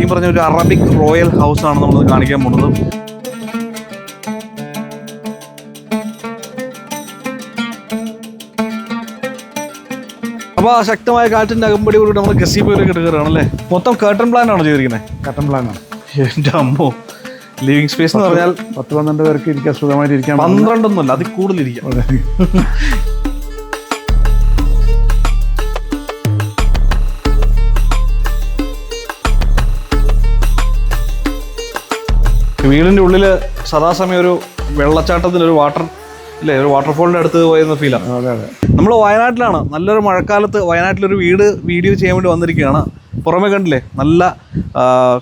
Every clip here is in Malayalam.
ഈ പറഞ്ഞ ഒരു അറബിക് റോയൽ ഹൗസ് ആണ് നമ്മൾ കാണിക്കാൻ പോകുന്നത്. അപ്പൊ ആ ശക്തമായ കാറ്റിന്റെ അകമ്പടി കൂടി നമ്മൾ ഗസീബോയിലേക്ക് എടുക്കുകയാണ് അല്ലേ? മൊത്തം കേട്ടൺ പ്ലാൻ ആണോ ചെയ്തിരിക്കുന്നത് കട്ടൻ പ്ലാനാണ് എന്റെ അമ്മോ. ലിവിങ് സ്പേസ് എന്ന് പറഞ്ഞാൽ പത്ത് പന്ത്രണ്ട് പേർക്ക് ഇരിക്കാൻ സുഖമായിട്ട് ഇരിക്കാൻ പന്ത്രണ്ടൊന്നുമല്ല അതിൽ കൂടുതലിരിക്കാം വീടിന്റെ ഉള്ളിൽ സദാസമയം ഒരു വെള്ളച്ചാട്ടത്തിന് ഒരു വാട്ടർ ഇല്ലേ ഒരു വാട്ടർഫോളിന്റെ അടുത്ത് പോയെന്ന ഫീലാണ് അതെ അതെ. നമ്മൾ വയനാട്ടിലാണ്. നല്ലൊരു മഴക്കാലത്ത് വയനാട്ടിലൊരു വീട് വീഡിയോ ചെയ്യാൻ വേണ്ടി വന്നിരിക്കുകയാണ്. പുറമെ കണ്ടില്ലേ നല്ല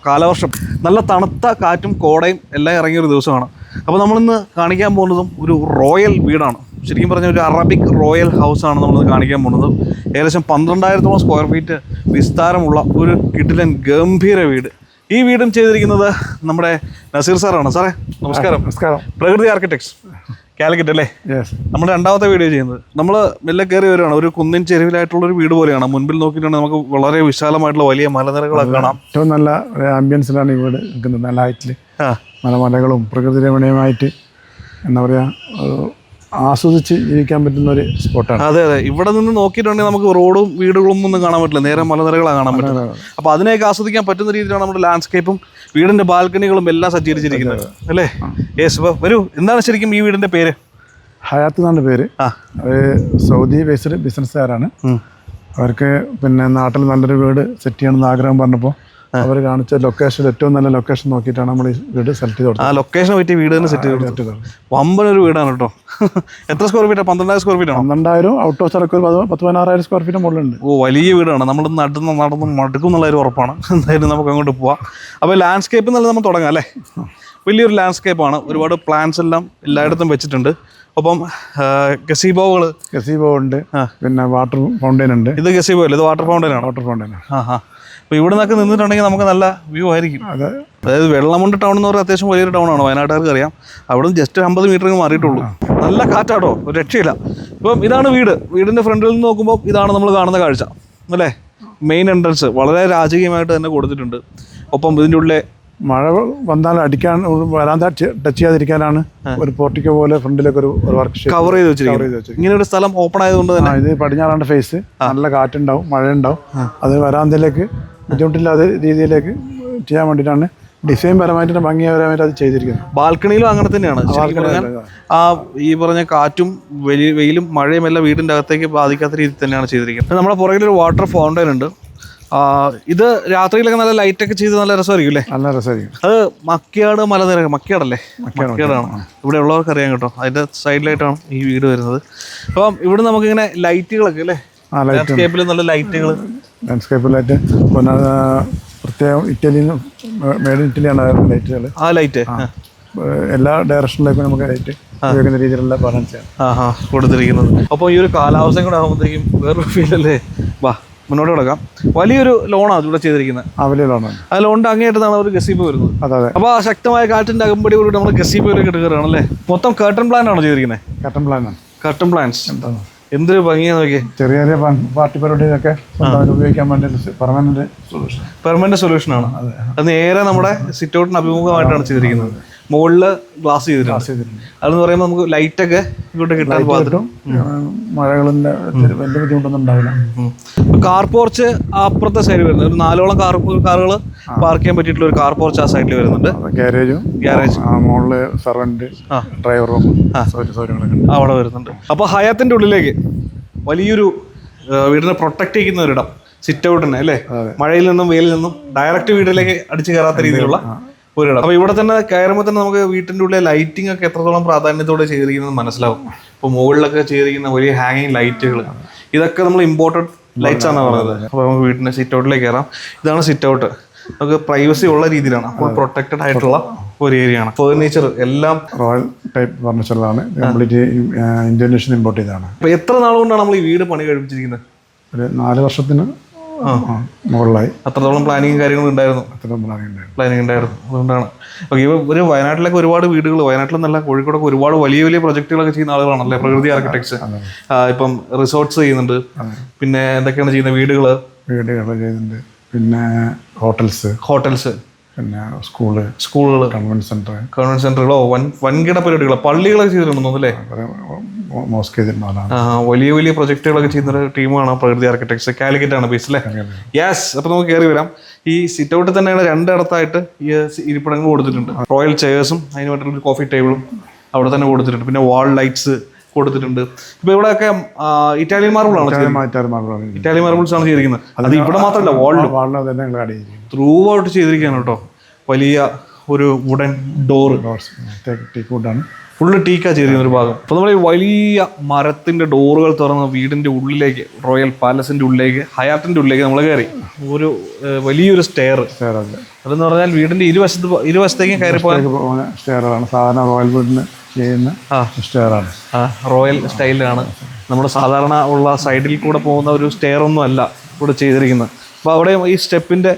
കാലവർഷം. നല്ല തണുത്ത കാറ്റും കോടയും എല്ലാം ഇറങ്ങിയ ഒരു ദിവസമാണ്. അപ്പോൾ നമ്മളിന്ന് കാണിക്കാൻ പോകുന്നതും ഒരു റോയൽ വീടാണ്. ശരിക്കും പറഞ്ഞ ഒരു അറബിക് റോയൽ ഹൗസാണ് നമ്മൾ കാണിക്കാൻ പോകുന്നത്. ഏകദേശം പന്ത്രണ്ടായിരത്തോളം സ്ക്വയർ ഫീറ്റ് വിസ്താരമുള്ള ഒരു കിടിലൻ ഗംഭീര വീട്. ഈ വീടും ചെയ്തിരിക്കുന്നത് നമ്മുടെ നസീർ സാറാണ്. സാറേ നമസ്കാരം. നമസ്കാരം. പ്രകൃതി ആർക്കിടെക്ട്സ്. കാലിക്കറ്റ് അല്ലേ യെസ് നമ്മുടെ രണ്ടാമത്തെ വീഡിയോ ചെയ്യുന്നത്. നമ്മൾ മെല്ലെ കയറി വരികയാണ്. ഒരു കുന്നിൻ ചെരുവിലായിട്ടുള്ള ഒരു വീട് പോലെയാണ്. മുൻപിൽ നോക്കിയിട്ടുണ്ടെങ്കിൽ നമുക്ക് വളരെ വിശാലമായിട്ടുള്ള വലിയ മലനിരകളൊക്കെ കാണാം. ഏറ്റവും നല്ല ആംബിയൻസിലാണ് ഈ വീട് നിൽക്കുന്നത്. നല്ല ഹൈറ്റിൽ മലമലകളും പ്രകൃതി രമണീയമായിട്ട് എന്താ പറയുക ആസ്വദിച്ച് ജീവിക്കാൻ പറ്റുന്ന ഒരു സ്പോട്ടാണ് അതെ അതെ. ഇവിടെ നിന്ന് നോക്കിയിട്ടുണ്ടെങ്കിൽ നമുക്ക് റോഡും വീടുകളും ഒന്നും കാണാൻ പറ്റില്ല. നേരെ മലനിരകളാണ് കാണാൻ പറ്റുന്നത്. അപ്പോൾ അതിനെയൊക്കെ ആസ്വദിക്കാൻ പറ്റുന്ന രീതിയിലാണ് നമ്മുടെ ലാൻഡ്സ്കേപ്പും വീടിന്റെ ബാൽക്കണികളും എല്ലാം സജ്ജീകരിച്ചിരിക്കുന്നത്. അല്ലേ? യെസ് വരൂ. എന്താണ് ശരിക്കും ഈ വീടിന്റെ പേര്? ഹയാത്ത് എന്നാണ് പേര്. ആ. സൗദി ബേസ്ഡ് ബിസിനസ്സുകാരാണ് അവർക്ക് പിന്നെ നാട്ടിൽ നല്ലൊരു വീട് സെറ്റ് ചെയ്യണമെന്ന് ആഗ്രഹം പറഞ്ഞപ്പോൾ അവർ കാണിച്ച ലൊക്കേഷൻ ഏറ്റവും നല്ല ലൊക്കേഷൻ നോക്കിയിട്ടാണ് നമ്മൾ ഈ വീട് സെലക്ട് ചെയ്ത് ആ ലൊക്കേഷൻ പറ്റിയ വീട് തന്നെ സെറ്റ് ചെയ്തു വമ്പൻ ഒരു വീടാണ് കേട്ടോ. എത്ര സ്ക്വയർ ഫീറ്റാണ് പന്ത്രണ്ടായിരം സ്ക്വയർ ഫീറ്റ് ആണ്? പന്ത്രണ്ടായിരം ഔട്ട് ഓഫ് അടക്കം ഒരു പത്ത് പത്ത് പതിനാറായിരം സ്ക്വയർ ഫീറ്റ് മുകളിലുണ്ട്. ഓ വലിയ വീടാണ്. നമ്മൾ നടന്ന് നടന്ന് മടുക്കും എന്നുള്ള ഒരു ഉറപ്പാണ്. എന്തായാലും നമുക്ക് അങ്ങോട്ട് പോവാം. അപ്പോൾ ലാൻഡ്സ്കേപ്പ് എന്നുള്ളത് നമ്മൾ തുടങ്ങാം അല്ലേ? വലിയൊരു ലാൻഡ്സ്കേപ്പാണ് ഒരുപാട് പ്ലാന്റ്സ് എല്ലാം എല്ലായിടത്തും വെച്ചിട്ടുണ്ട്. അപ്പം ഗസീബോകൾ ഗസീബോ ഉണ്ട്. പിന്നെ വാട്ടർ ഫൗണ്ടൈൻ ഉണ്ട്. ഇത് ഗസീബോ അല്ലേ? ഇത് വാട്ടർ ഫൗണ്ടൻ ആണ്? വാട്ടർ ഫൗണ്ടൈൻ ആ ആ അപ്പോൾ ഇവിടെ നിന്നൊക്കെ നിന്നിട്ടുണ്ടെങ്കിൽ നമുക്ക് നല്ല വ്യൂ ആയിരിക്കും. അതെ. അതായത് വെള്ളമുണ്ട് ടൗൺ എന്ന് പറഞ്ഞാൽ അത്യാവശ്യം വലിയൊരു ടൗൺ ആണ്. വയനാട്ടുകാർക്ക് അറിയാം. അവിടെ നിന്ന് ജസ്റ്റ് അമ്പത് മീറ്റർ മാറിയിട്ടുള്ളൂ. നല്ല കാറ്റാട്ടോ. ഒരു രക്ഷയില്ല. ഇപ്പം ഇതാണ് വീട്. വീടിന്റെ ഫ്രണ്ടിൽ നിന്ന് നോക്കുമ്പോൾ ഇതാണ് നമ്മൾ കാണുന്ന കാഴ്ച. അല്ലേ? മെയിൻ എൻട്രൻസ് വളരെ രാജകീയമായിട്ട് തന്നെ കൊടുത്തിട്ടുണ്ട്. ഒപ്പം ഇതിന്റെ ഉള്ളിലെ മഴ വന്നാൽ അടിക്കാൻ വരാൻ ടച്ച് ചെയ്യാതിരിക്കാനാണ് ഒരു പോർട്ടിക്കോ പോലെ ഫ്രണ്ടിലൊക്കെ ഒരു വർക്ക് കവർ ചെയ്ത് വെച്ചിരിക്കുന്നത്. ഇങ്ങനെ ഒരു സ്ഥലം ഓപ്പൺ ആയതുകൊണ്ട് തന്നെ. ഇത് പടിഞ്ഞാറാണ്ട് ഫേസ് നല്ല കാറ്റുണ്ടാവും മഴ ഉണ്ടാവും അത് വരാന്തയിലേക്ക് ബുദ്ധിമുട്ടില്ലാത്ത രീതിയിലേക്ക് ചെയ്യാൻ വേണ്ടിയിട്ടാണ് ഡിസൈൻ പരമായിട്ട് തന്നെ ഭംഗിപരമായിട്ട് അത് ചെയ്തിരിക്കുന്നത്. ബാൽക്കണിയിലും അങ്ങനെ തന്നെയാണ്. ആ ഈ പറഞ്ഞ കാറ്റും വെയിലും മഴയും എല്ലാം വീടിന്റെ അകത്തേക്ക് ബാധിക്കാത്ത രീതിയിൽ തന്നെയാണ് ചെയ്തിരിക്കുന്നത്. നമ്മുടെ പുറകിലൊരു വാട്ടർ ഫൗണ്ടൈൻ ഉണ്ട്. ഇത് രാത്രിയിലൊക്കെ നല്ല ലൈറ്റൊക്കെ ചെയ്ത് നല്ല രസമായിരിക്കും അല്ലേ? നല്ല രസമായിരിക്കും. അത് മക്കിയാട് മലനിര മക്കിയാടല്ലേ? മക്കിയാടാണ്. ഇവിടെ ഉള്ളവർക്ക് അറിയാം കേട്ടോ. അതിന്റെ സൈഡിലായിട്ടാണ് ഈ വീട് വരുന്നത്. അപ്പം ഇവിടെ നമുക്കിങ്ങനെ ലൈറ്റുകളൊക്കെ അല്ലേ? ലാൻഡ്സ്കേപ്പിൽ നല്ല ലൈറ്റുകൾ ലാൻഡ്സ്കേപ്പിലായിട്ട് പിന്നെ ആ, പ്രത്യേകം ഇറ്റലിയിൽ മേഡ് ഇൻ ഇറ്റലിയാണ് ലൈറ്റുകൾ ആ ലൈറ്റ് എല്ലാ ഡയറക്ഷനിലേക്കും നമുക്ക് ലൈറ്റ് ഉപയോഗിക്കുന്ന രീതിയിലുള്ള ബാലൻസ് ആണ്. കൊടുത്തിരിക്കുന്നത്. അപ്പോൾ ഈ ഒരു കാലാവസ്ഥയും കൂടെ ആകുമ്പോഴത്തേക്കും വേറൊരു ഫീൽ അല്ലേ? വാ. മുന്നോട്ട് കിടക്കാം. വലിയൊരു ലോണാണ് ഇവിടെ ചെയ്തിരിക്കുന്നത് വലിയ ലോണാണ് ആ ലോണിന്റെ അങ്ങേയറ്റത്താണ് ഒരു ഗസീപ്പ് വരുന്നത്. അതെ അതെ. അപ്പോൾ ആ ശക്തമായ കാറ്റിന്റെ അകമ്പടി കൂടി നമ്മൾ ഗസീബിലേക്ക് എടുക്കുകയാണ് അല്ലേ? മൊത്തം കർട്ടൺ പ്ലാൻ ആണോ ചെയ്തിരിക്കുന്നത് കട്ടൻ പ്ലാനാണ് കർട്ടൺ പ്ലാൻസ് എന്തൊരു ഭംഗിയാണ് നോക്കി ചെറിയ ചെറിയ പാർട്ടി പരിപാടികളൊക്കെ ഉപയോഗിക്കാൻ വേണ്ടി പെർമനന്റ് സൊല്യൂഷൻ പെർമനന്റ് സൊല്യൂഷൻ ആണ്. അത്. നേരെ നമ്മുടെ സിറ്റ് ഔട്ടിന് അഭിമുഖമായിട്ടാണ് ചെയ്തിരിക്കുന്നത്. മുകളിൽ ഗ്ലാസ് ചെയ്തിട്ടുണ്ട്. അതെന്ന് പറയുമ്പോൾ നമുക്ക് ലൈറ്റ് ഒക്കെ ഇങ്ങോട്ട് കിട്ടാൻ വലിയ ബുദ്ധിമുട്ടൊന്നും ഉണ്ടാവില്ല. കാർ പോർച്ച് അപ്പുറത്തെ സൈഡിൽ വരുന്നത്. ഒരു നാലോളം കാർ കാറുകൾ പാർക്ക് ചെയ്യാൻ പറ്റിയിട്ടുള്ള ഒരു കാർ പോർച്ച് ആ സൈഡിൽ വരുന്നുണ്ട്. ഗ്യാരേജ് ഡ്രൈവർ റൂം സൗകര്യങ്ങളൊക്കെ അവിടെ വരുന്നുണ്ട്. അപ്പോൾ ഹയാത്തിന്റെ ഉള്ളിലേക്ക് വലിയൊരു വീടിനെ പ്രൊട്ടക്ട് ചെയ്യുന്ന ഒരിടം സിറ്റ് ഔട്ട് തന്നെ അല്ലേ? മഴയിൽ നിന്നും വെയിലിൽ നിന്നും ഡയറക്റ്റ് വീട്ടിലേക്ക് അടിച്ചു കയറാത്ത രീതിയിലുള്ള ഒരിടം. അപ്പോൾ ഇവിടെ തന്നെ കയറുമ്പോൾ തന്നെ നമുക്ക് വീട്ടിന്റെ ഉള്ളിലെ ലൈറ്റിംഗ് ഒക്കെ എത്രത്തോളം പ്രാധാന്യത്തോടെ ചെയ്തിരിക്കുന്നത് മനസ്സിലാവും. ഇപ്പൊ മുകളിലൊക്കെ ചെയ്തിരിക്കുന്ന വലിയ ഹാങ്ങിങ് ലൈറ്റുകൾ ഇതൊക്കെ നമ്മൾ ഇമ്പോർട്ടഡ് ലൈറ്റ്സ് ആണ് പറഞ്ഞത്. അപ്പൊ നമുക്ക് വീട്ടിന്റെ സിറ്റ് ഔട്ടിലേക്ക് കയറാം. ഇതാണ് സിറ്റ് ഔട്ട് നമുക്ക് പ്രൈവസി ഉള്ള രീതിയിലാണ്. അപ്പോൾ പ്രൊട്ടക്റ്റഡ് ആയിട്ടുള്ള ഒരു ഏരിയ ആണ്. ഫേർണിച്ചർ എല്ലാം റോയൽ ടൈപ്പ് ഫർണിച്ചറാണ് കംപ്ലീറ്റ് ഇമ്പോർട്ട് ചെയ്തതാണ്. എത്ര നാൾ കൊണ്ടാണ് നമ്മൾ ഈ വീട് പണി കഴിപ്പിച്ചിരിക്കുന്നത്? ഒരു നാല് വർഷത്തിന് മുകളിലായി. അത്രത്തോളം പ്ലാനിങ്ങും കാര്യങ്ങളും ഉണ്ടായിരുന്നു. അത്രത്തോളം ഉണ്ടായിരുന്നു. പ്ലാനിങ് ഉണ്ടായിരുന്നു. അതുകൊണ്ടാണ്. ഓക്കെ ഇപ്പോൾ ഒരു വയനാട്ടിലൊക്കെ ഒരുപാട് വീടുകൾ വയനാട്ടിലെന്നല്ല കോഴിക്കോടൊക്കെ ഒരുപാട് വലിയ വലിയ പ്രൊജക്ടുകളൊക്കെ ചെയ്യുന്ന ആളുകളാണല്ലേ? പ്രകൃതി ആർക്കിടെക്ചർ ഇപ്പം റിസോർട്ട്സ് ചെയ്യുന്നുണ്ട്. പിന്നെ എന്തൊക്കെയാണ് ചെയ്യുന്നത്? വീടുകൾ വീടുകൾ ചെയ്യുന്നുണ്ട്. പിന്നെ ഹോട്ടൽസ് ഹോട്ടൽസ് പിന്നെ സ്കൂൾ സ്കൂളുകൾ കൺവെൻഷൻ സെന്റർ കൺവെൻഷൻ സെന്ററുകളോ വൻ വൻകിട പരിപാടികൾ പള്ളികളൊക്കെ ചെയ്തിട്ടുണ്ടെന്നു അല്ലേ? മോസ്ക് ആ വലിയ വലിയ പ്രൊജക്ടുകളൊക്കെ ചെയ്യുന്ന ഒരു ടീമാണ് പ്രകൃതി ആർക്കിടെക്ട്സ് കാലിക്കറ്റ് ആണ് ബേസ് അല്ലേ യെസ് അപ്പോൾ നമുക്ക് കയറി വരാം. ഈ സിറ്റ് ഔട്ടിൽ തന്നെയാണ് രണ്ടിടത്തായിട്ട് ഈ ഇരിപ്പിടങ്ങൾ കൊടുത്തിട്ടുണ്ട്. റോയൽ ചെയേഴ്സും അതിന് വേണ്ടിയിട്ടുള്ള കോഫി ടേബിളും അവിടെ തന്നെ കൊടുത്തിട്ടുണ്ട്. പിന്നെ വാൾ ലൈറ്റ്സ് കൊടുത്തിട്ടുണ്ട്. ഇപ്പൊ ഇവിടെയൊക്കെ ഇറ്റാലിയൻ മാർബിൾ ആണ് ഇറ്റാലിയൻ മാർബിൾസ് ആണ്. ചെയ്തിരിക്കുന്നത്. അത് ഇവിടെ മാത്രമല്ല വാളിലും ത്രൂ ഔട്ട് ചെയ്തിരിക്കുകയാണ് കേട്ടോ. വലിയ ഒരു വുഡൻ ഡോറ് ആണ്. ഫുള്ള് ടീക്കാ ചെയ്തിരുന്ന ഒരു ഭാഗം. അപ്പൊ നമ്മൾ ഈ വലിയ മരത്തിന്റെ ഡോറുകൾ തുറന്ന് വീടിന്റെ ഉള്ളിലേക്ക് റോയൽ പാലസിന്റെ ഉള്ളിലേക്ക് ഹയാത്തിന്റെ ഉള്ളിലേക്ക് നമ്മൾ കയറി. ഒരു വലിയൊരു സ്റ്റെയർ അതെന്ന് പറഞ്ഞാൽ വീടിന്റെ ഇരുവശത്ത് ഇരുവശത്തേക്കും കയറി പോകാൻ സ്റ്റെയറാണ് സാധാരണ റോയൽ വീടിന് ചെയ്യുന്ന. സ്റ്റെയറാണ് റോയൽ സ്റ്റൈലാണ് നമ്മുടെ സാധാരണ ഉള്ള സൈഡിൽ കൂടെ പോകുന്ന ഒരു സ്റ്റെയർ ഒന്നും അല്ല ഇവിടെ ചെയ്തിരിക്കുന്നത്. അപ്പോൾ അവിടെ ഈ സ്റ്റെപ്പിന്റെ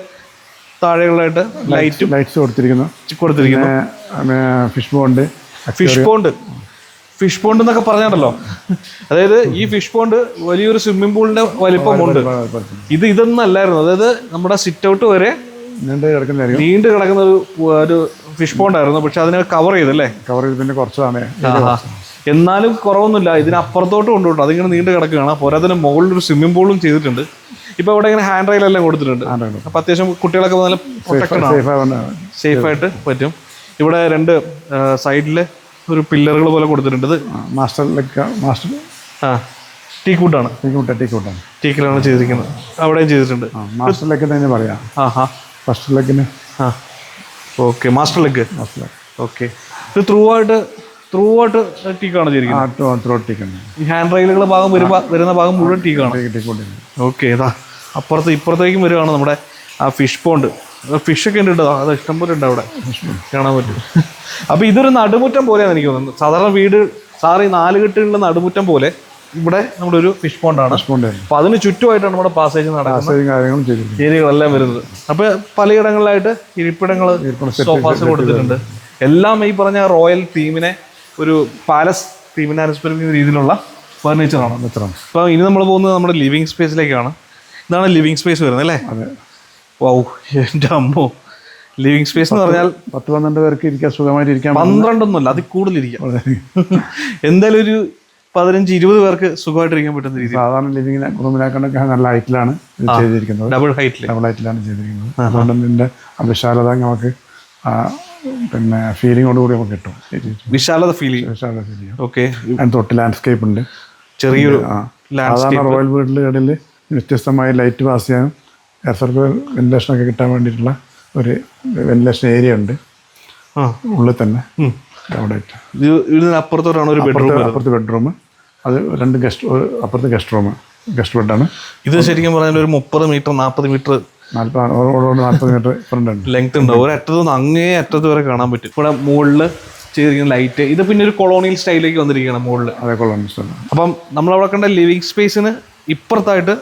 താഴെയുള്ളതായിട്ട് ലൈറ്റ് ലൈറ്റ്സ് കൊടുത്തിരിക്കുന്നു. കൊടുത്തിരിക്കുന്നു. Fish bond fish pond fish pond എന്നൊക്കെ പറഞ്ഞാണല്ലോ. അതായത് ഈ ഫിഷ് പോണ്ട് വലിയൊരു സ്വിമ്മിംഗ് പൂളിന്റെ വലിപ്പമുണ്ട്. ഇത് ഇതൊന്നും അല്ലായിരുന്നു. അതായത് നമ്മുടെ സിറ്റ് ഔട്ട് വരെ നീണ്ട് കിടക്കുന്ന ഒരു ഫിഷ് പോണ്ടായിരുന്നു പക്ഷെ അതിനെ കവർ ചെയ്തല്ലേ കവർ ചെയ്ത് പിന്നെ കുറച്ചതാണ്. ആഹാ. എന്നാലും കുറവൊന്നുമില്ല. ഇതിനപ്പുറത്തോട്ട് കൊണ്ടുപോകും അതിങ്ങനെ നീണ്ടു കിടക്കുകയാണ്. പോരാതിന് മുകളിൽ ഒരു സ്വിമ്മിംഗ് പൂളും ചെയ്തിട്ടുണ്ട്. ഇപ്പൊ ഇവിടെ ഇങ്ങനെ ഹാൻഡ് റെയിൽ എല്ലാം കൊടുത്തിട്ടുണ്ട്. അപ്പൊ അത്യാവശ്യം കുട്ടികളൊക്കെ നല്ല സേഫ് ആയിട്ട് പറ്റും. ഇവിടെ രണ്ട് സൈഡിൽ ഒരു പില്ലറുകൾ പോലെ കൊടുത്തിട്ടുണ്ട്. മാസ്റ്റർ മാസ്റ്റർ ആ ടീക്കൂട്ടാണ് ടീക്കൂട്ട ടീക്കൂട്ടാണ് ടീക്കിലാണ് ചെയ്തിരിക്കുന്നത്. അവിടെയും ചെയ്തിട്ടുണ്ട്. മാസ്റ്റർ മാസ്റ്ററിലേക്ക് തന്നെ പറയാം. ആ ഹാ ഫസ്റ്റ് ലെക്കിന് ആ. ഓക്കെ മാസ്റ്റർ ലെഗ് ഓക്കെ ഇത് ത്രൂ ആയിട്ട് ത്രൂ ആയിട്ട് ടീക്കാണ് ചെയ്തിരിക്കുന്നത്. ഈ ഹാൻഡ് റെയിലുകൾ ഭാഗം വരുന്ന ഭാഗം മുഴുവൻ ടീക്കാണ് ഓക്കെ ഇതാ. അപ്പുറത്ത് ഇപ്പുറത്തേക്കും വരുവാണ് നമ്മുടെ ആ ഫിഷ് പോണ്ട് ഫിഷ് ഒക്കെ ഉണ്ട് കേട്ടോ. അത് ഇഷ്ടംപോലെ ഉണ്ട് അവിടെ. കാണാൻ പറ്റും. അപ്പൊ ഇതൊരു നടുമുറ്റം പോലെയാണ് എനിക്ക് തോന്നുന്നത് സാധാരണ വീട് സാറ് ഈ നാല് കെട്ടുകളുടെ നടുമുറ്റം പോലെ ഇവിടെ നമ്മുടെ ഒരു ഫിഷ് പോണ്ടാണ് ഫിഷ് പോണ്ട് അപ്പൊ അതിന് ചുറ്റുമായിട്ടാണ് നമ്മുടെ പാസേജ് നടക്കുന്നത്. കാര്യങ്ങളും ഏരിയകളെല്ലാം വരുന്നത്. അപ്പൊ പലയിടങ്ങളിലായിട്ട് ഇരിപ്പിടങ്ങൾ സോഫാസ് കൊടുത്തിട്ടുണ്ട്. എല്ലാം ഈ പറഞ്ഞ റോയൽ തീമിനെ ഒരു പാലസ് തീമിനെ അനുസ്മരിക്കുന്ന രീതിയിലുള്ള ഫർണിച്ചറാണ് മിത്രം അപ്പൊ ഇനി നമ്മൾ പോകുന്നത് നമ്മുടെ ലിവിങ് സ്പേസിലേക്കാണ് ഇതാണ് ലിവിങ് സ്പേസ് വരുന്നത് അല്ലേ? വൗ എന്റെ അമ്മോ. ലിവിങ് സ്പേസ് എന്ന് പറഞ്ഞാൽ പത്ത് പന്ത്രണ്ട് പേർക്ക് ഇരിക്കാൻ സുഖമായിട്ട് ഇരിക്കാം പന്ത്രണ്ടൊന്നുമല്ല അതിൽ കൂടുതലിരിക്കാം. എന്തായാലും ഒരു പതിനഞ്ച് ഇരുപത് പേർക്ക് സുഖമായിട്ടിരിക്കാൻ പറ്റുന്ന രീതി സാധാരണ ലിവിങ്ങിനെ റൂമിലാക്കണ്ടൊക്കെ നല്ല ഹൈറ്റിലാണ് ചെയ്തിരിക്കുന്നത്. ഡബിൾ ഹൈറ്റിൽ ഡബിൾ ഹൈറ്റിലാണ് ചെയ്തിരിക്കുന്നത്. അതുകൊണ്ട് നിന്റെ വിശാലത നമുക്ക് പിന്നെ ഫീലിങ്ങോട് കൂടി നമുക്ക് കിട്ടും. വിശാലത ഫീലിംഗ് വിശാലത ഫീലിംഗ് ഓക്കെ തൊട്ട് ലാൻഡ്സ്കേപ്പ് ഉണ്ട്. ചെറിയൊരു സാധാരണ റോയൽ വീട്ടിലുകളിൽ വ്യത്യസ്തമായ ലൈറ്റ് പാസ് ചെയ്യാനും എയർ സർക്കുലർ വെന്റിലേഷനൊക്കെ കിട്ടാൻ വേണ്ടിയിട്ടുള്ള ഒരു വെന്റിലേഷൻ ഏരിയ ഉണ്ട്. ഉള്ളിൽ തന്നെ. അവിടെ ആയിട്ട്. ഇത് ഇതിനപ്പുറത്തോട്ടാണ് ഒരു ബെഡ്റൂം അപ്പുറത്ത് ബെഡ്റൂം അത് രണ്ട് ഗസ്റ്റ് അപ്പുറത്ത് ഗസ്റ്റ് റൂം ഗസ്റ്റ് ബെഡാണ് ഇത് ശരിക്കും പറഞ്ഞാൽ ഒരു മുപ്പത് മീറ്റർ നാൽപ്പത് മീറ്റർ നാൽപ്പത് മീറ്റർ ഫ്രണ്ട് ഉണ്ട്. ലെങ്ത് ഉണ്ട്. ഒരു അറ്റത്ത് നിന്ന് അങ്ങേ അറ്റത്ത് വരെ കാണാൻ പറ്റും. ഇവിടെ മുകളിൽ ചെയ്തിരിക്കുന്ന ലൈറ്റ് ഇത് പിന്നെ ഒരു കൊളോണിയൽ സ്റ്റൈലിലേക്ക് വന്നിരിക്കുകയാണ് മുകളിൽ അതേ കൊളോണിയൽ സ്റ്റൈൽ അപ്പം നമ്മൾ നമ്മളവിടെ കണ്ട ലിവിങ് സ്പേസിന് ഇപ്പുറത്തായിട്ട്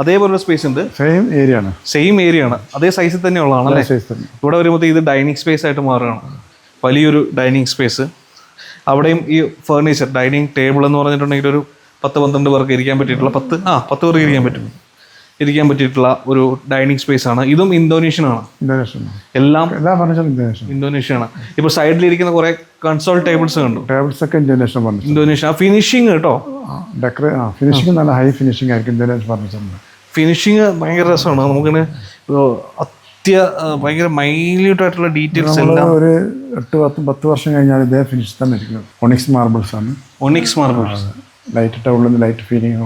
അതേപോലെ സ്പേസ് ഉണ്ട്. സെയിം ഏരിയ ആണ്. സെയിം ഏരിയ ആണ്. അതേ സൈസിൽ തന്നെ ഉള്ളതാണ് അല്ലേ? സൈസ് ഇവിടെ വരുമ്പോൾ ഇത് ഡൈനിങ് സ്പേസ് ആയിട്ട് മാറുകയാണ്. വലിയൊരു ഡൈനിങ് സ്പേസ് അവിടെയും ഈ ഫേർണിച്ചർ ഡൈനിങ് ടേബിൾ എന്ന് പറഞ്ഞിട്ടുണ്ടെങ്കിൽ ഒരു പത്ത് പന്ത്രണ്ട് പേർക്ക് ഇരിക്കാൻ പറ്റിയിട്ടുള്ള പത്ത് ആ പത്ത് പേർക്ക് ഇരിക്കാൻ പറ്റും. ഇരിക്കാൻ പറ്റിയിട്ടുള്ള ഒരു ഡൈനിങ് സ്പേസ് ആണ്. ഇതും ഇന്തോനേഷ്യൻ ആണ്. എല്ലാം ഇന്തോനേഷ്യ ആണ്. ഇപ്പൊ സൈഡിലിരിക്കുന്ന കുറെ കൺസോൾ ടേബിൾസ് കണ്ടു. ടേബിൾസ് ഒക്കെ ഇന്തോനേഷ്യൻ ഫർണിച്ചർ ഇന്തോനേഷ്യ ഫിനിഷിംഗ് കേട്ടോ. ഫിനിഷിംഗ് നല്ല ഹൈ ഫിനിഷിംഗ് ആയിരിക്കും ഇന്തോനേഷ്യൻ ഫർണിച്ചർ ഫിനിഷിംഗ് ഭയങ്കര രസമാണ്. നമുക്കിങ്ങനെ ഏർ, ഭയങ്കര മൈന്യൂട്ട് ആയിട്ടുള്ള ഡീറ്റെയിൽസ് എല്ലാം ഒരു എട്ട് പത്ത് പത്ത് വർഷം കഴിഞ്ഞാൽ ഇതേ ഫിനിഷ് തന്നെ ഇരിക്കും ഒണിക്സ് മാർബിൾസ് ആണ്. ഒണിക്സ് മാർബിൾസ് ലൈറ്റ് ഇട്ട ഉള്ളിൽ ലൈറ്റ് ഫീലിംഗ്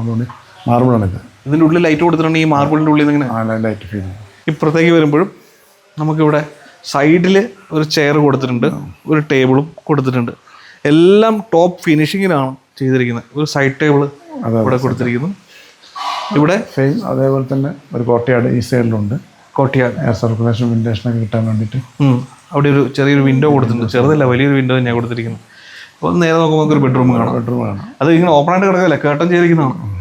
മാർബിൾ ആണ് ഇത്. ഇതിന്റെ ഉള്ളിൽ ലൈറ്റ് കൊടുത്തിട്ടുണ്ട് ഈ മാർബിളിന്റെ ഉള്ളിൽ നിന്ന് ഇങ്ങനെ. ആ ലൈറ്റ് ഫീലിംഗ് ഇപ്പുറത്തേക്ക് വരുമ്പോഴും നമുക്കിവിടെ സൈഡിൽ ഒരു ചെയർ കൊടുത്തിട്ടുണ്ട് ഒരു ടേബിളും കൊടുത്തിട്ടുണ്ട്. എല്ലാം ടോപ്പ് ഫിനിഷിങ്ങിലാണ് ചെയ്തിരിക്കുന്നത്. ഒരു സൈഡ് ടേബിൾ. ഇവിടെ കൊടുത്തിരിക്കുന്നു. ഇവിടെ സെയിം അതേപോലെ തന്നെ ഒരു കോട്ടയാട് ഈ സൈഡിലുണ്ട് കോട്ടയാട് എയർ സർക്കുലേഷൻ വെന്റിലേഷനൊക്കെ കിട്ടാൻ വേണ്ടിയിട്ട്. അവിടെ ഒരു ചെറിയൊരു വിൻഡോ കൊടുത്തിട്ടുണ്ട്. ചെറുതല്ല വലിയൊരു വിൻഡോ ഞാൻ കൊടുത്തിരിക്കുന്നത്. അപ്പോൾ നേരെ നോക്കുമ്പോൾ നമുക്ക് ഒരു ബെഡ്റൂം കാണാം. ബെഡ്റൂമാണ് അത് ഇങ്ങനെ ഓപ്പൺ ആയിട്ട് കിടക്കല്ല കേട്ടൻ ചെയ്തിരിക്കുന്നതാണ്.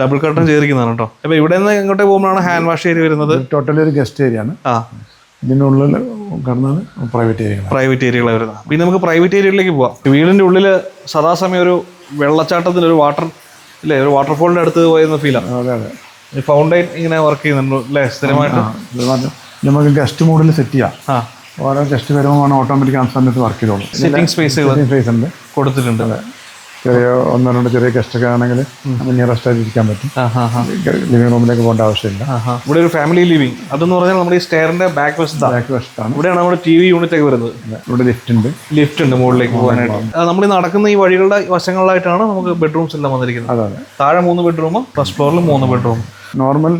ഡബിൾ കേട്ടൻ ചെയ്തിരിക്കുന്നതാണ് കേട്ടോ അപ്പോൾ ഇവിടെ നിന്ന് ഇങ്ങോട്ട് പോകുമ്പോഴാണ് ഹാൻഡ് വാഷ് ഏരിയ വരുന്നത്. ടോട്ടലി ഒരു ഗസ്റ്റ് ഏരിയ ആണ്. ആ. ഇതിന്റെ ഉള്ളിൽ കടന്നാണ് പ്രൈവറ്റ് ഏരിയ പ്രൈവറ്റ് ഏരിയകളാണ് വരുന്നത്. പിന്നെ നമുക്ക് പ്രൈവറ്റ് ഏരിയയിലേക്ക് പോവാം. വീടിന്റെ ഉള്ളിൽ സദാസമയം ഒരു വെള്ളച്ചാട്ടത്തിന്റെ ഒരു വാട്ടർ ഇല്ലേ? ഒരു വാട്ടർഫോളിന്റെ അടുത്ത് പോയെന്ന ഫീലാണ് അതെ അതെ. ഫൗണ്ടൈൻ ഇങ്ങനെ വർക്ക് ചെയ്യുന്നുണ്ട് അല്ലേ സ്ഥിരമായിട്ട്? നമുക്ക് ഗസ്റ്റ് മോഡിൽ സെറ്റ് ചെയ്യാം. ഓരോ ഗസ്റ്റ് വരുമ്പോൾ ഓട്ടോമാറ്റിക് ആ സമയത്ത് വർക്ക് ചെയ്തോളും. സിറ്റിംഗ് സ്പേസ് സ്പേസ് ഉണ്ട്. കൊടുത്തിട്ടുണ്ട്. ചെറിയ ഒന്നോ രണ്ടോ ചെറിയ ഗസ്റ്റ് ഒക്കെ ആണെങ്കിൽ നിയറസ്റ്റ് ആയിട്ട് ഇരിക്കാൻ പറ്റും. ലിവിംഗ് റൂമിലേക്ക് പോകേണ്ട ആവശ്യമില്ല. ഇവിടെ ഒരു ഫാമിലി ലിവിംഗ് അതെന്ന് പറഞ്ഞാൽ നമ്മുടെ ഈ സ്റ്റെയറിന്റെ ബാക്ക് വശത്താണ് ബാക്ക് വശത്താണ്. ഇവിടെയാണ് നമ്മുടെ ടി വി യൂണിറ്റ് ഒക്കെ വരുന്നത്. ഇവിടെ ലിഫ്റ്റ് ഉണ്ട്. ലിഫ്റ്റ് ഉണ്ട് മുകളിലേക്ക് പോകാനായിട്ട്. നമ്മൾ നടക്കുന്ന ഈ വഴികളുടെ വശങ്ങളിലായിട്ടാണ് നമുക്ക് ബെഡ്റൂംസ് എല്ലാം വന്നിരിക്കുന്നത്. താഴെ മൂന്ന് ബെഡ്റൂമും ഫസ്റ്റ് ഫ്ലോറിൽ മൂന്ന് ബെഡ്റൂം നോർമൽ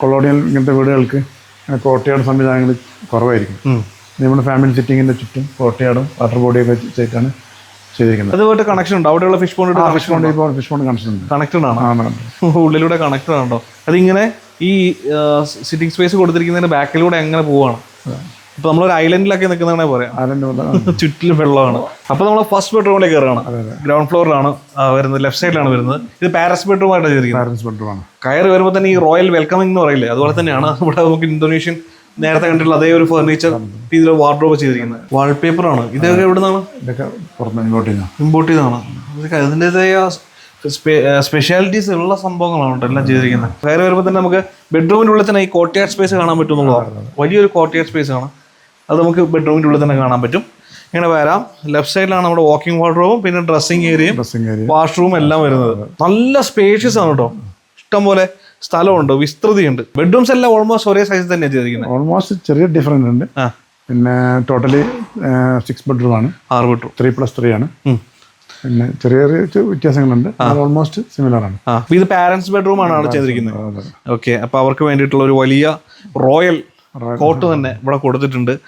കൊളോണിയൽ ഇങ്ങനത്തെ വീടുകൾക്ക് കോട്ടയാട് സംവിധാനങ്ങൾ കുറവായിരിക്കും. നമ്മുടെ ഫാമിലി സിറ്റിങ്ങിന്റെ ചുറ്റും കോട്ടയാടും വാട്ടർ ബോഡിയൊക്കെ ചെയ്തിട്ടാണ് ചെയ്തിരിക്കുന്നത്. അതുമായിട്ട് കണക്ഷൻ ഉണ്ട്? അവിടെയുള്ള ഫിഷ് പോണ്ട് ഫിഷ് പോണ്ട് ഇപ്പോൾ ഫിഷ് പോണ്ട് കണക്ഷൻ ഉണ്ട്. കണക്റ്റഡ് ആണ്. ഉള്ളിലൂടെ കണക്റ്റഡ് ആണോ? അതിങ്ങനെ ഈ സിറ്റിംഗ് സ്പേസ് കൊടുത്തിരിക്കുന്നതിന്റെ ബാക്കിലൂടെ എങ്ങനെ പോവാണ്? ഇപ്പൊ നമ്മളൊരു ഐലൻഡിലൊക്കെ നിൽക്കുന്നതാണെ പറയാം ചുറ്റിലും വെള്ളമാണ്. അപ്പൊ നമ്മൾ ഫസ്റ്റ് ബെഡ്റൂമിലേക്ക് കയറുകയാണ് ഗ്രൗണ്ട് ഫ്ലോറിലാണ് വരുന്നത്. ലെഫ്റ്റ് സൈഡിലാണ് വരുന്നത്. ഇത് പാരസ് ബെഡ്റൂം ആയിട്ടാണ് ചെയ്തിരിക്കുന്നത് പാരൻസ് ബെഡ്റൂമാണ് കയറി വരുമ്പോൾ തന്നെ ഈ റോയൽ വെൽക്കമിംഗ് എന്ന് പറയില്ലേ അതുപോലെ തന്നെയാണ് ഇവിടെ നമുക്ക് ഇന്തോനേഷ്യൻ നേരത്തെ കണ്ടിട്ടുള്ള അതേ ഒരു ഫർണിച്ചർ ഇതിൽ വാർഡ്രോബ് ചെയ്തിരിക്കുന്നത്. വാൾപേപ്പർ ആണ്. ഇതൊക്കെ എവിടെ നിന്നാണ് ഇതൊക്കെ പുറത്ത് ഇങ്ങോട്ട് നിന്ന് ഇമ്പോർട്ട് ചെയ്താണ് ഇതൊക്കെ അതിന്റെതായ സ്പെഷ്യാലിറ്റീസ് ഉള്ള സംഭവങ്ങളാണ് എല്ലാം ചെയ്തിരിക്കുന്നത്. കയറി വരുമ്പോൾ തന്നെ നമുക്ക് ബെഡ്റൂമിന്റെ ഉള്ളിൽ തന്നെ ഈ കോട്ടയാർഡ് സ്പേസ് കാണാൻ പറ്റുമെന്നുള്ളതാണ് വലിയൊരു കോട്ടയാർഡ് സ്പേസ് ആണ്. അത് നമുക്ക് ബെഡ്റൂമിന്റെ ഉള്ളിൽ തന്നെ കാണാൻ പറ്റും. ഇങ്ങനെ വരാം. ലെഫ്റ്റ് സൈഡിലാണ് നമ്മുടെ വാക്കിംഗ് വാർഡ്രോബും പിന്നെ ഡ്രസ്സിംഗ് ഏരിയയും വാഷ്റൂം എല്ലാം വരുന്നത്. നല്ല സ്പേഷ്യസ് ആണ് കേട്ടോ. ഇഷ്ടംപോലെ സ്ഥലമുണ്ട് വിസ്തൃതിയുണ്ട്. ബെഡ്റൂംസ് എല്ലാം ഓൾമോസ്റ്റ് ഒരേ സൈസ് തന്നെ ചെയ്തിരിക്കുന്നത് ഓൾമോസ്റ്റ് ചെറിയ ഡിഫറൻസ് ഉണ്ട്. പിന്നെ ടോട്ടലി സിക്സ് ബെഡ്റൂം ആണ്. ആറ് ബെഡ്റൂം ത്രീ പ്ലസ് ത്രീ ആണ്. പിന്നെ ചെറിയ ചെറിയ വ്യത്യാസങ്ങളുണ്ട്. ഓൾമോസ്റ്റ് സിമിലർ ആണ്. ഇത് പാരന്റ്സ് ബെഡ്റൂം ആണ് ചെയ്തിരിക്കുന്നത്. ഓക്കെ അപ്പൊ അവർക്ക് വേണ്ടിയിട്ടുള്ള ഒരു വലിയ റോയൽ കോട്ട് തന്നെ ഇവിടെ കൊടുത്തിട്ടുണ്ട്.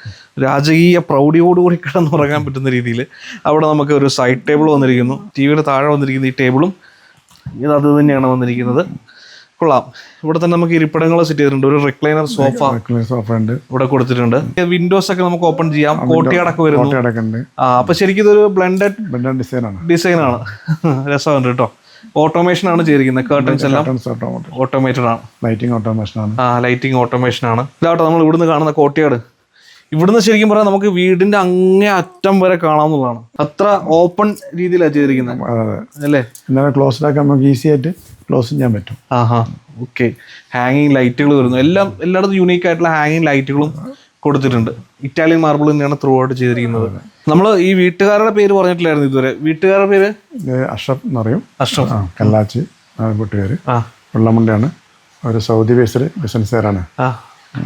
രാജകീയ പ്രൗഢിയോടുകൂടി കിടന്നുറങ്ങാൻ പറ്റുന്ന രീതിയിൽ അവിടെ നമുക്ക് ഒരു സൈഡ് ടേബിൾ വന്നിരിക്കുന്നു. ടി വിയുടെ താഴെ വന്നിരിക്കുന്ന ഈ ടേബിളും ഇത് അത് തന്നെയാണ് വന്നിരിക്കുന്നത്. കൊള്ളാം. ഇവിടെ തന്നെ നമുക്ക് ഇരിപ്പിടങ്ങൾ സെറ്റ് ചെയ്തിട്ടുണ്ട്. ഒരു റിക്ലൈനർ സോഫ സോഫ ഉണ്ട്. ഇവിടെ കൊടുത്തിട്ടുണ്ട്. വിൻഡോസ് ഒക്കെ നമുക്ക് ഓപ്പൺ ചെയ്യാം. കോട്ടിയടക്കം വരുന്നു അപ്പൊ ശരിക്കും ഇതൊരു ബ്ലെൻഡഡ് ഡിസൈൻ ആണ്. ഡിസൈൻ ആണ്. രസമുണ്ട് കേട്ടോ. ഓട്ടോമേഷൻ ആണ് ചെയ്തിരിക്കുന്നത്. കേർട്ടൻസ് എല്ലാം ഓട്ടോമേറ്റഡ് ആണ്. ലൈറ്റിംഗ് ഓട്ടോമേഷൻ ആണ്. ആ ലൈറ്റിംഗ് ഓട്ടോമേഷൻ ആണ്. ഇതാട്ടോ നമ്മൾ ഇവിടുന്ന് കാണുന്ന കോട്ടയാട്. ഇവിടുന്ന് ശരിക്കും പറയാം നമുക്ക് വീടിന്റെ അങ്ങേ അറ്റം വരെ കാണാവുന്നതാണ്. അത്ര ഓപ്പൺ രീതിയിലാണ് ചെയ്തിരിക്കുന്നത്. അല്ലേ? ക്ലോസ്ഡ് ആക്കാൻ നമുക്ക് ഈസി ആയിട്ട് ക്ലോസ് ചെയ്യാൻ പറ്റും. ആഹാ ഓക്കെ ഹാങ്ങിങ് ലൈറ്റുകൾ വരുന്നു. എല്ലാം എല്ലായിടത്തും യൂണീക്ക് ആയിട്ടുള്ള ഹാങ്ങിങ് ലൈറ്റുകളും കൊടുത്തിട്ടുണ്ട്. ഇറ്റാലിയൻ മാർബിൾ തന്നെയാണ് ത്രൂ ഔട്ട് ചെയ്തിരിക്കുന്നത്. നമ്മൾ ഈ വീട്ടുകാരുടെ പേര് പറഞ്ഞിട്ടില്ലായിരുന്നു ഇതുവരെ. വീട്ടുകാരുടെ പേര്? അഷ്റഫ് എന്ന് പറയും. അഷ്റഫ്. കല്ലാച്ചി വീട്ടുകാർ വെള്ളമുണ്ടാണ് ഒരു സൗദി ബേസ്ഡ് ബിസിനസ്സുകാരാണ്.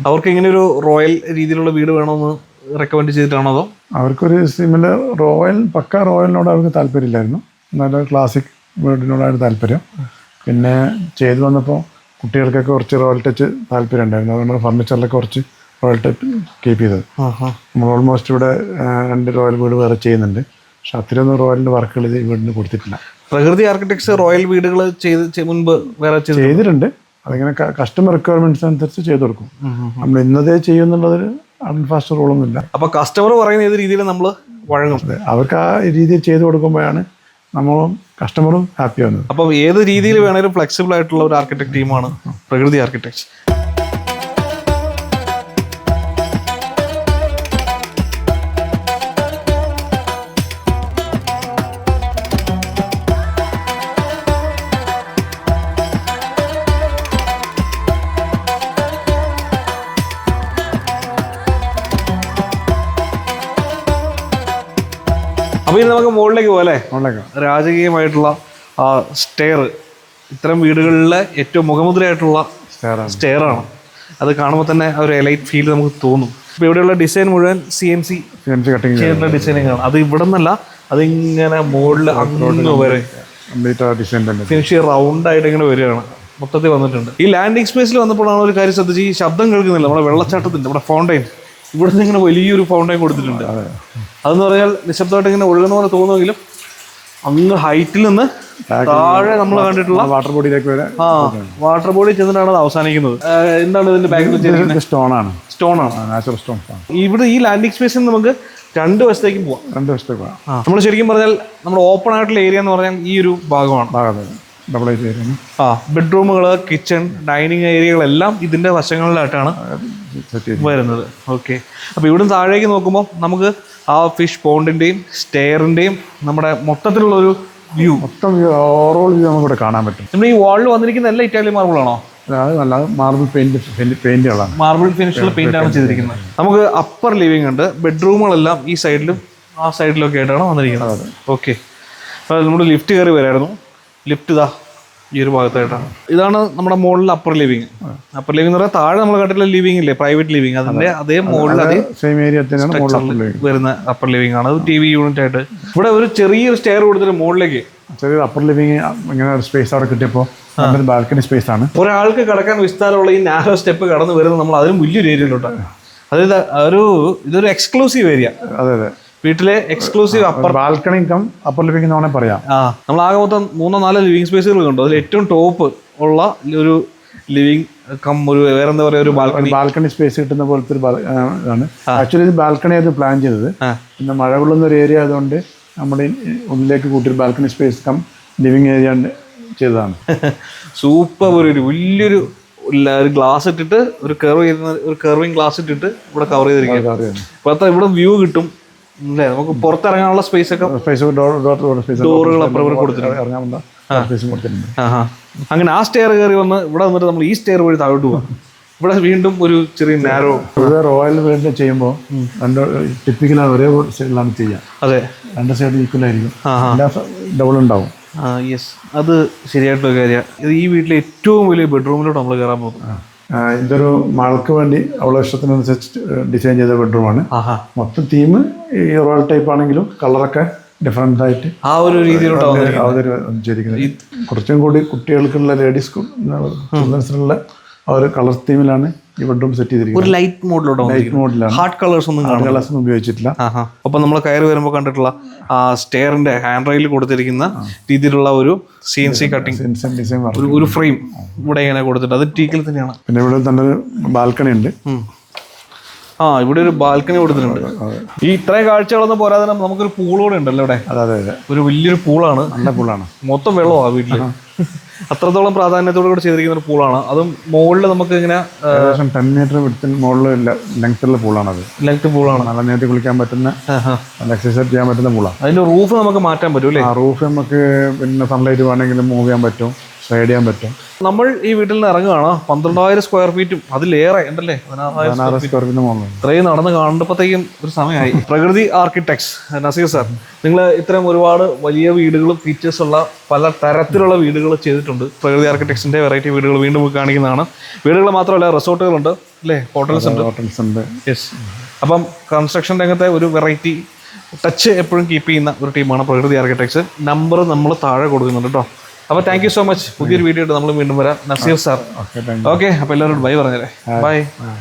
അവർക്ക് ഇങ്ങനെ ഒരു റോയൽ രീതിയിലുള്ള വീട് വേണമെന്ന് റെക്കമെൻഡ് ചെയ്തിട്ടാണോ അതോ? അവർക്കൊരു സിമിലർ റോയൽ പക്ക റോയലിനോട് അവർക്ക് താല്പര്യമില്ലായിരുന്നു. നല്ല ക്ലാസിക് വീടിനോടാണ് താല്പര്യം. പിന്നെ ചെയ്തു വന്നപ്പോൾ കുട്ടികൾക്കൊക്കെ കുറച്ച് റോയൽ ടച്ച് താല്പര്യം ഉണ്ടായിരുന്നു അതുകൊണ്ട് ഫർണിച്ചറിലൊക്കെ കുറച്ച് റോയൽ ടച്ച് കീപ്പ് ചെയ്തത്. നമ്മൾ ഓൾമോസ്റ്റ് ഇവിടെ രണ്ട് റോയൽ വീട് വേറെ ചെയ്യുന്നുണ്ട്. പക്ഷെ അത്രയൊന്നും റോയലിന്റെ വർക്കുകൾ ഈ വീടിന് കൊടുത്തിട്ടില്ല. പ്രകൃതി ആർക്കിടെക്ചർ റോയൽ വീടുകൾ ചെയ്ത് മുൻപ് വേറെ ചെയ്ത് ചെയ്തിട്ടുണ്ട്. അതിങ്ങനെ കസ്റ്റമർ റിക്വയർമെന്റ്സ് അനുസരിച്ച് ചെയ്തു കൊടുക്കും. നമ്മൾ ഇന്നതേ ചെയ്യുന്നുള്ളതിൽ അൺഫാസ്റ്റ് റൂളൊന്നുമില്ല അപ്പൊ കസ്റ്റമർ പറയുന്ന ഏത് രീതിയിൽ നമ്മൾ വഴങ്ങും? അവർക്ക് ആ രീതിയിൽ ചെയ്തു കൊടുക്കുമ്പോഴാണ് നമ്മളും കസ്റ്റമറും ഹാപ്പി ആവുന്നത്. അപ്പം ഏത് രീതിയിൽ വേണേലും ഫ്ലെക്സിബിൾ ആയിട്ടുള്ള ഒരു ആർക്കിടെക്ട് ടീമാണ് പ്രകൃതി ആർക്കിടെക്ട്സ് അപ്പൊ ഇനി നമുക്ക് മുകളിലേക്ക് നമ്മളൊക്കെ രാജകീയമായിട്ടുള്ള ആ സ്റ്റെയർ ഇത്തരം വീടുകളിലെ ഏറ്റവും മുഖമുദ്രയായിട്ടുള്ള സ്റ്റെയർ ആണ്. അത് കാണുമ്പോൾ തന്നെ ഒരു എലൈറ്റ് ഫീൽ നമുക്ക് തോന്നും. ഇപ്പോൾ ഇവിടെയുള്ള ഡിസൈൻ മുഴുവൻ സി എം സി ചെയ്യുന്ന ഡിസൈനിങ് ആണ് അത് ഇവിടെ നിന്നല്ല അതിങ്ങനെ മുകളിൽ അങ്ങോട്ട് വരെ. ഫിനിഷ് റൗണ്ട് ആയിട്ട് ഇങ്ങനെ വരികയാണ്. മൊത്തത്തിൽ വന്നിട്ടുണ്ട്. ഈ ലാൻഡിങ് സ്പേസിൽ വന്നപ്പോഴാണ് ഒരു കാര്യം ശ്രദ്ധിച്ച് ഈ ശബ്ദം കേൾക്കുന്നില്ല. നമ്മുടെ വെള്ളച്ചാട്ടത്തിന്റെ നമ്മുടെ ഫൗണ്ടൈൻ ഇവിടെ നിന്ന് ഇങ്ങനെ വലിയൊരു ഫൗണ്ടൈൻ കൊടുത്തിട്ടുണ്ട്. അതെന്ന് പറഞ്ഞാൽ നിശബ്ദമായിട്ട് ഇങ്ങനെ ഒഴുകുന്ന പോലെ തോന്നുമെങ്കിലും അങ്ങ് ഹൈറ്റിൽ നിന്ന് താഴെ നമ്മൾ കണ്ടിട്ടുള്ള വാട്ടർ ബോഡിയിലേക്ക് വരെ ആ വാട്ടർ ബോഡി ചെന്നിട്ടാണ് അത് അവസാനിക്കുന്നത്. എന്താണ് ഇതിന്റെ ബാക്കിൽ സ്റ്റോൺ ആണ്. സ്റ്റോൺ ആണ്. നാച്ചുറൽ സ്റ്റോൺ ഇവിടെ ഈ ലാൻഡിംഗ് സ്പേസിൽ നമുക്ക് രണ്ട് വശത്തേക്കും പോവാം. രണ്ട് വശത്തേക്ക് പോവാം. നമ്മൾ ശരിക്കും പറഞ്ഞാൽ നമ്മുടെ ഓപ്പൺ ആയിട്ടുള്ള ഏരിയ എന്ന് പറഞ്ഞാൽ ഈ ഒരു ഭാഗമാണ്. ഭാഗത്ത് ഡബിൾ എയ്റ്റ് ഏരിയ ആ ബെഡ്റൂമുകൾ കിച്ചൺ ഡൈനിങ് ഏരിയകളെല്ലാം ഇതിന്റെ വശങ്ങളിലായിട്ടാണ് വരുന്നത്. ഓക്കെ അപ്പോൾ ഇവിടുന്ന് താഴേക്ക് നോക്കുമ്പോൾ നമുക്ക് ആ ഫിഷ് പോണ്ടിന്റെയും സ്റ്റെയറിന്റെയും നമ്മുടെ മൊത്തത്തിലുള്ള ഒരു വ്യൂ മൊത്തം ഓവറോൾ വ്യൂ നമുക്കിവിടെ കാണാൻ പറ്റും. നമ്മുടെ ഈ വാളിൽ വന്നിരിക്കുന്ന എല്ലാ ഇറ്റാലിയൻ മാർബിളാണോ അല്ല നല്ല മാർബിൾ പെയിന്റ് പെയിന്റുകളാണ് മാർബിൾ ഫിനിഷുള്ള പെയിന്റാണ് ചെയ്തിരിക്കുന്നത്. നമുക്ക് അപ്പർ ലിവിംഗ് ഉണ്ട്. ബെഡ്റൂമുകളെല്ലാം ഈ സൈഡിലും ആ സൈഡിലൊക്കെ ആയിട്ടാണ് വന്നിരിക്കുന്നത്. ഓക്കെ അപ്പോൾ നമ്മൾ ലിഫ്റ്റ് കയറി വരായിരുന്നു. ലിഫ്റ്റ് ഇതാ ഈ ഒരു ഭാഗത്തായിട്ടാണ് ഇതാണ് നമ്മുടെ മുകളിൽ അപ്പർ ലിവിങ് അപ്പർ ലിവിംഗ് എന്ന് പറഞ്ഞാൽ താഴെ നമ്മൾ കണ്ടിട്ടുള്ള ലിവിംഗ് ഇല്ലേ? പ്രൈവറ്റ് ലിവിംഗ് അതിന്റെ അതേ. മുകളിൽ അതേ. സെയിം ഏരിയ വരുന്ന അപ്പർ ലിവിംഗ് ആണ്. അത് ടി വി യൂണിറ്റ് ആയിട്ട്. ഇവിടെ ഒരു ചെറിയൊരു സ്റ്റെയർ കൊടുത്തിട്ട് മുകളിലേക്ക് ചെറിയ അപ്പർ ലിവിംഗ് ഇങ്ങനെ ഒരു സ്പേസ് അവിടെ കിട്ടിയപ്പോൾ ബാൽക്കണി സ്പേസ് ആണ്. ഒരാൾക്ക് കിടക്കാൻ വിസ്താരമുള്ള ഈ നാരോ സ്റ്റെപ്പ് കടന്നു വരുന്നത് നമ്മൾ അതിലും വലിയൊരു ഏരിയയിലോട്ടാണ് അതായത് ഒരു ഇതൊരു എക്സ്ക്ലൂസീവ് ഏരിയ അതെ അതെ. വീട്ടിലെ exclusive upper balcony cum upper living എന്ന് വേണമെങ്കിൽ പറയാം. ആ നമ്മൾ ആകെ മൊത്തം മൂന്നോ നാലോ ലിവിംഗ് സ്പേസുകൾ കണ്ടു. അതിൽ ഏറ്റവും ടോപ്പ് ഉള്ള ഒരു ലിവിംഗ് കം ഒരു വേറെ എന്താ പറയുക ഒരു ബാൽക്കണി ബാൽക്കണി സ്പേസ് കിട്ടുന്ന പോലത്തെ ഒരു ഇതാണ് ആക്ച്വലി ഇത് ബാൽക്കണി ആയിരുന്നു പ്ലാൻ ചെയ്തത്. പിന്നെ മഴ കൊള്ളുന്ന ഒരു ഏരിയ ആയതുകൊണ്ട് നമ്മുടെ ഉള്ളിലേക്ക് കൂട്ടിയൊരു balcony space cum living area ചെയ്തതാണ്. സൂപ്പർ ഒരു വലിയൊരു ഒരു ഗ്ലാസ് ഇട്ടിട്ട് ഒരു കർവ് ചെയ്യുന്ന ഒരു കർവിങ് ഗ്ലാസ് ഇട്ടിട്ട് ഇവിടെ കവർ ചെയ്തിരിക്കുക ഇപ്പോഴത്തെ ഇവിടെ വ്യൂ കിട്ടും. നമുക്ക് പുറത്തിറങ്ങാനുള്ള സ്പേസ് ഒക്കെ സ്പേസ് ഡോറുകൾ അപ്പുറം ഇപ്പുറം കൊടുത്തിട്ടുണ്ട്. ഇറങ്ങാനുള്ള സ്പേസും കൊടുത്തിട്ടുണ്ട്. അങ്ങനെ ആ സ്റ്റെയർ കയറി വന്ന് ഇവിടെ വന്നിട്ട് നമ്മൾ ഈ സ്റ്റെയർ വഴി താഴോട്ട് പോകാം ഇവിടെ വീണ്ടും ഒരു ചെറിയ നാരോ ഇവിടെ റോയൽ വേൾഡ് ചെയ്യുമ്പോൾ രണ്ട് ടിപ്പിക്കലാണ് ഒരേ സൈഡിലാണ് ചെയ്യുക അതെ. രണ്ട് സൈഡ് ഈക്വൽ ആയിരിക്കും. ഡബിൾ ഉണ്ടാവും. യെസ് അത് ശരിയായിട്ടുള്ള കാര്യമാണ് ഇത് ഈ വീട്ടിലെ ഏറ്റവും വലിയ ബെഡ്റൂമിലോട്ട് നമ്മൾ കയറാൻ പോകും ഇതൊരു മകൾക്ക് വേണ്ടി അവളെ ഇഷ്ടത്തിനനുസരിച്ച് ഡിസൈൻ ചെയ്ത ബെഡ്റൂമാണ് മൊത്തം തീം ഈ റോയൽ ടൈപ്പ് ആണെങ്കിലും കളറൊക്കെ ഡിഫറെന്റ് ആയിട്ട് ആ ഒരു രീതിയിലോട്ട് വന്നിരിക്കുന്നത്. അവതരി ചെയ്തിരിക്കുന്നത് കുറച്ചും കൂടി കുട്ടികൾക്കുള്ള ലേഡീസ് ചിൽഡ്രൻസിനുള്ള ആ ഒരു കളർ തീമിലാണ് ഈ ബെഡ്റൂം സെറ്റ് ചെയ്തിരിക്കുന്നത്. ഒരു ലൈറ്റ് മോഡിലോട്ട് വന്നിരിക്കുന്നത്. മോഡലാണ് ഹാർട്ട് കളേഴ്സ് ഒന്നും കളേഴ്സ് ഒന്നും ഉപയോഗിച്ചിട്ടില്ല. അപ്പോൾ നമ്മൾ കയറി വരുമ്പോൾ കണ്ടിട്ടുള്ള സ്റ്റെയറിന്റെ ഹാൻഡ് റെയിൽ കൊടുത്തിരിക്കുന്ന രീതിയിലുള്ള ഒരു C N C cutting design ഒരു ഫ്രെയിം ഇവിടെ ഇങ്ങനെ കൊടുത്തിട്ടുണ്ട് അത് ടീക്കിൽ തന്നെയാണ്. പിന്നെ ഇവിടെ നല്ലൊരു ബാൽക്കണി ഉണ്ട്. ആ ഇവിടെ ഒരു ബാൽക്കണി കൊടുത്തിട്ടുണ്ട്. ഈ ഇത്രയും കാഴ്ചകളൊന്നും പോരാതെ തന്നെ നമുക്കൊരു പൂൾ കൂടെ ഉണ്ടല്ലോ ഇവിടെ. അതെ അതെ ഒരു വലിയൊരു പൂളാണ് നല്ല പൂളാണ് മൊത്തം വെള്ളമാണ് വീട്ടിൽ. അത്രത്തോളം പ്രാധാന്യത്തോടു കൂടി ചെയ്തിരിക്കുന്ന ഒരു പൂളാണ്. അതും മുകളിൽ നമുക്ക് ഇങ്ങനെ ഏകദേശം ടെൻ മീറ്റർ വിടത്തിന് മുകളിൽ ലെങ്ത്തുള്ള പൂളാണത് ലെങ്ത് പൂളാണ് നല്ല നേരത്തെ കുളിക്കാൻ പറ്റുന്ന എക്സസൈസ് ചെയ്യാൻ പറ്റുന്ന പൂളാണ് അതിന്റെ റൂഫ് നമുക്ക് മാറ്റാൻ പറ്റും അല്ലേ? ആ റൂഫ് നമുക്ക് പിന്നെ സൺലൈറ്റ് വേണമെങ്കിൽ മൂവ് ചെയ്യാൻ പറ്റും സൈഡ് ചെയ്യാൻ പറ്റും. നമ്മൾ ഈ വീട്ടിൽ നിന്ന് ഇറങ്ങുകയാണ്. പന്ത്രണ്ടായിരം സ്ക്വയർ ഫീറ്റും അതിലേറെ ഉണ്ടല്ലേ? ഇത്രയും നടന്ന് കാണുമ്പോഴത്തേക്കും ഒരു സമയമായി. പ്രകൃതി ആർക്കിടെക്ട്സ് നസീർ സാർ നിങ്ങൾ ഇത്തരം ഒരുപാട് വലിയ വീടുകളും ഫീച്ചേഴ്സ് ഉള്ള പല തരത്തിലുള്ള വീടുകൾ ചെയ്തിട്ടുണ്ട്. പ്രകൃതി ആർക്കിടെക്ട്സിന്റെ വെറൈറ്റി വീടുകൾ വീണ്ടും പോയി കാണിക്കുന്നതാണ്. വീടുകൾ മാത്രമല്ല റിസോർട്ടുകളുണ്ട് അല്ലേ? ഹോട്ടൽസ് ഉണ്ട്. ഹോട്ടൽസ് ഉണ്ട്. യെസ് അപ്പം കൺസ്ട്രക്ഷൻ രംഗത്തെ ഒരു വെറൈറ്റി ടച്ച് എപ്പോഴും കീപ്പ് ചെയ്യുന്ന ഒരു ടീമാണ് പ്രകൃതി ആർക്കിടെക്ട്സ് നമ്പർ നമ്മൾ താഴെ കൊടുക്കുന്നുണ്ട് കേട്ടോ അപ്പോൾ താങ്ക് യു സോ മച്ച് പുതിയൊരു വീഡിയോ നമ്മൾ വീണ്ടും വരാം. നസീർ സാർ. ഓക്കെ അപ്പൊ എല്ലാവരോടും ബൈ പറഞ്ഞേ ബൈ